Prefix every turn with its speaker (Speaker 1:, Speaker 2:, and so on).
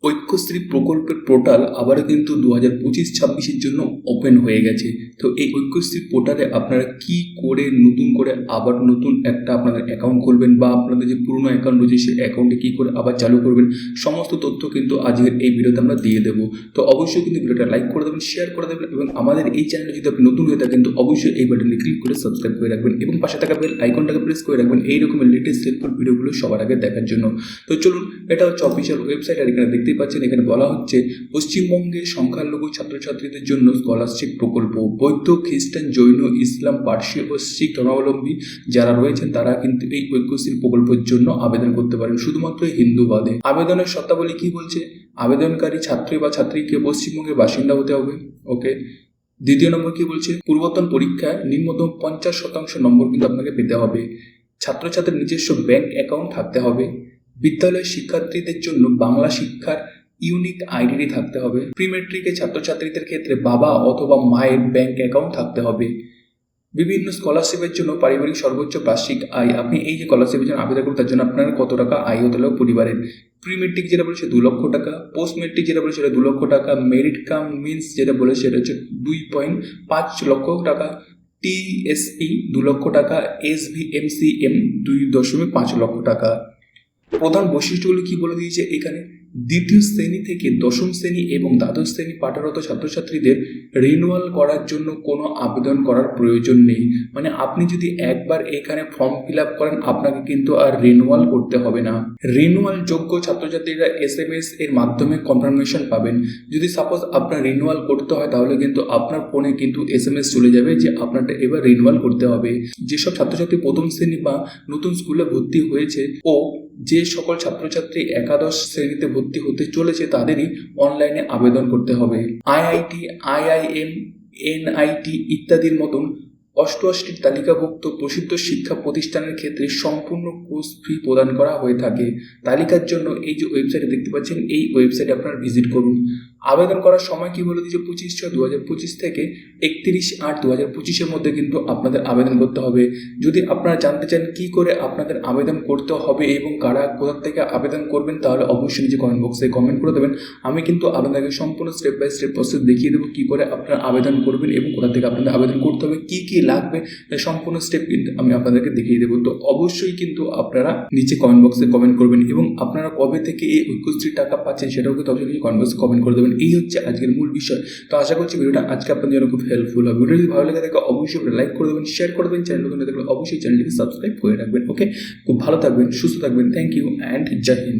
Speaker 1: oi. Aikyashree প্রকল্পের portal আবারও কিন্তু দু হাজার পঁচিশ, ছাব্বিশের জন্য ওপেন হয়ে গেছে। তো এই ঐক্যশ্রী পোর্টালে আপনারা কি করে নতুন করে আবার নতুন একটা আপনাদের অ্যাকাউন্ট খুলবেন বা আপনাদের যে পুরনো অ্যাকাউন্ট রয়েছে, সেই অ্যাকাউন্টে কী করে আবার চালু করবেন, সমস্ত তথ্য কিন্তু আজকের এই ভিডিওতে আমরা দিয়ে দেবো। তো অবশ্যই কিন্তু ভিডিওটা লাইক করে দেবেন শেয়ার করে দেবেন এবং আমাদের এই চ্যানেলে যদি আপনি নতুন হয়ে থাকেন, তো অবশ্যই এই বাটনে ক্লিক করে সাবস্ক্রাইব করে রাখবেন এবং পাশে থাকা বেল আইকনটাকে প্রেস করে রাখবেন এই রকমের লেটেস্ট হেল্পফুল ভিডিওগুলো সবার আগে দেখার জন্য। তো চলুন, এটা হচ্ছে অফিসিয়াল ওয়েবসাইট আর এখানে দেখতেই পাচ্ছেন এখানে বলা হচ্ছে পশ্চিমবঙ্গের সংখ্যালঘু ছাত্রছাত্রীদের জন্য স্কলারশিপ প্রকল্প, বৌদ্ধ, খ্রিস্টান, জৈন, ইসলাম, পার্সি ও শিখ ধর্মাবলম্বী যারা রয়েছেন, তারা কিন্তু এই ঐক্যশ্রী প্রকল্পের জন্য আবেদন করতে পারেন। শুধুমাত্র হিন্দু বাদে। আবেদনের শর্তাবলী কি বলছে? আবেদনকারী ছাত্রী বা ছাত্রীকে পশ্চিমবঙ্গের বাসিন্দা হতে হবে। ওকে দ্বিতীয় নম্বর কি বলছে? পূর্বতন পরীক্ষায় নিম্নতম পঞ্চাশ শতাংশ নম্বর কিন্তু আপনাকে পেতে হবে। ছাত্রছাত্রীর নিজস্ব ব্যাংক অ্যাকাউন্ট থাকতে হবে। বিদ্যালয়ের শিক্ষার্থীদের জন্য বাংলা শিক্ষার ইউনিক আইডেন্টি থাকতে হবে। প্রি মেট্রিকে ছাত্রছাত্রীদের ক্ষেত্রে বাবা অথবা মায়ের ব্যাংক অ্যাকাউন্ট থাকতে হবে। বিভিন্ন স্কলারশিপের জন্য পারিবারিক সর্বোচ্চ বার্ষিক আয়। আপনি এই যে স্কলারশিপের জন্য আবেদন করুন, তার জন্য আপনার কত টাকা আয় হতে হবে পরিবারের? প্রি মেট্রিক যেটা বলেছে দু লক্ষ টাকা পোস্ট মেট্রিক যেটা বলে সেটা দু লক্ষ টাকা মেরিট কাম মিন্স যেটা বলে সেটা হচ্ছে দুই পয়েন্ট পাঁচ লক্ষ টাকা টিএসপি দু লক্ষ টাকা S V M C M দুই দশমিক পাঁচ লক্ষ টাকা। প্রধান বৈশিষ্ট্যগুলো কি বলে দিয়েছে এখানে? দ্বিতীয় শ্রেণি থেকে দশম শ্রেণি এবং দ্বাদশ শ্রেণি পাঠরত ছাত্রছাত্রীদের রিনুয়াল করার জন্য কোনো আবেদন করার প্রয়োজন নেই। মানে আপনি যদি একবার এখানে ফর্ম ফিল আপ করেন, আপনাকে কিন্তু আর রিনুয়াল করতে হবে না। রিনুয়াল যোগ্য ছাত্রছাত্রীরা এস এম এস এর মাধ্যমে কনফার্মেশন পাবেন। যদি সাপোজ আপনার রিনুয়াল করতে হয়, তাহলে কিন্তু আপনার ফোনে কিন্তু এস এম এস চলে যাবে যে আপনারটা এবার রিনুয়াল করতে হবে। যেসব ছাত্রছাত্রী প্রথম শ্রেণি বা নতুন স্কুলে ভর্তি হয়েছে ও যে সকল ছাত্রছাত্রী একাদশ শ্রেণীতে ভর্তি হতে চলেছে তাদেরই অনলাইনে আবেদন করতে হবে। আইআইটি আইআইএম এনআইটি ইত্যাদির মতন অষ্ট অষ্টআশিটির তালিকাভুক্ত প্রসিদ্ধ শিক্ষা প্রতিষ্ঠানের ক্ষেত্রে সম্পূর্ণ কোর্স ফি প্রদান করা হয়ে থাকে। তালিকার জন্য এই যে ওয়েবসাইটে দেখতে পাচ্ছেন, এই ওয়েবসাইটে আপনারা ভিজিট করুন। আবেদন করার সময় কি বলে দিয়েছে? পঁচিশ ছয় দু হাজার পঁচিশ থেকে একত্রিশ আট দু হাজার পঁচিশের মধ্যে কিন্তু আপনাদের আবেদন করতে হবে। যদি আপনারা জানতে চান কি করে আপনাদের আবেদন করতে হবে এবং কারা কোথা থেকে আবেদন করবেন, তাহলে অবশ্যই নিজে কমেন্ট বক্সে কমেন্ট করে দেবেন। আমি কিন্তু আপনাদেরকে সম্পূর্ণ স্টেপ বাই স্টেপ প্রসেস দেখিয়ে দেবো কী করে আপনারা আবেদন করবেন এবং কোথা থেকে আপনাদের আবেদন করতে হবে, কী কী লাগবে সম্পূর্ণ স্টেপ কিন্তু আমি আপনাদেরকে দেখিয়ে দেবো। তো অবশ্যই কিন্তু আপনারা নিচে কমেন্ট বক্সে কমেন্ট করবেন এবং আপনারা কবে থেকে এই ঐক্যশ্রী টাকা পাচ্ছেন সেটাও কিন্তু অবশ্যই কমেন্ট বক্সে কমেন্ট করে দেবেন। এই হচ্ছে আজকের মূল বিষয়। তো আশা করছি ভিডিওটা আজকে আপনাদের জন্য খুব হেল্পফুল হবে। ভিডিও যদি ভালো লেগে থাকে, অবশ্যই লাইক করে দেবেন শেয়ার করে দেবেন। চ্যানেল নতুন অবশ্যই চ্যানেলটিকে সাবস্ক্রাইব করে রাখবেন ওকে খুব ভালো থাকবেন, সুস্থ থাকবেন। Thank you and Jai Hind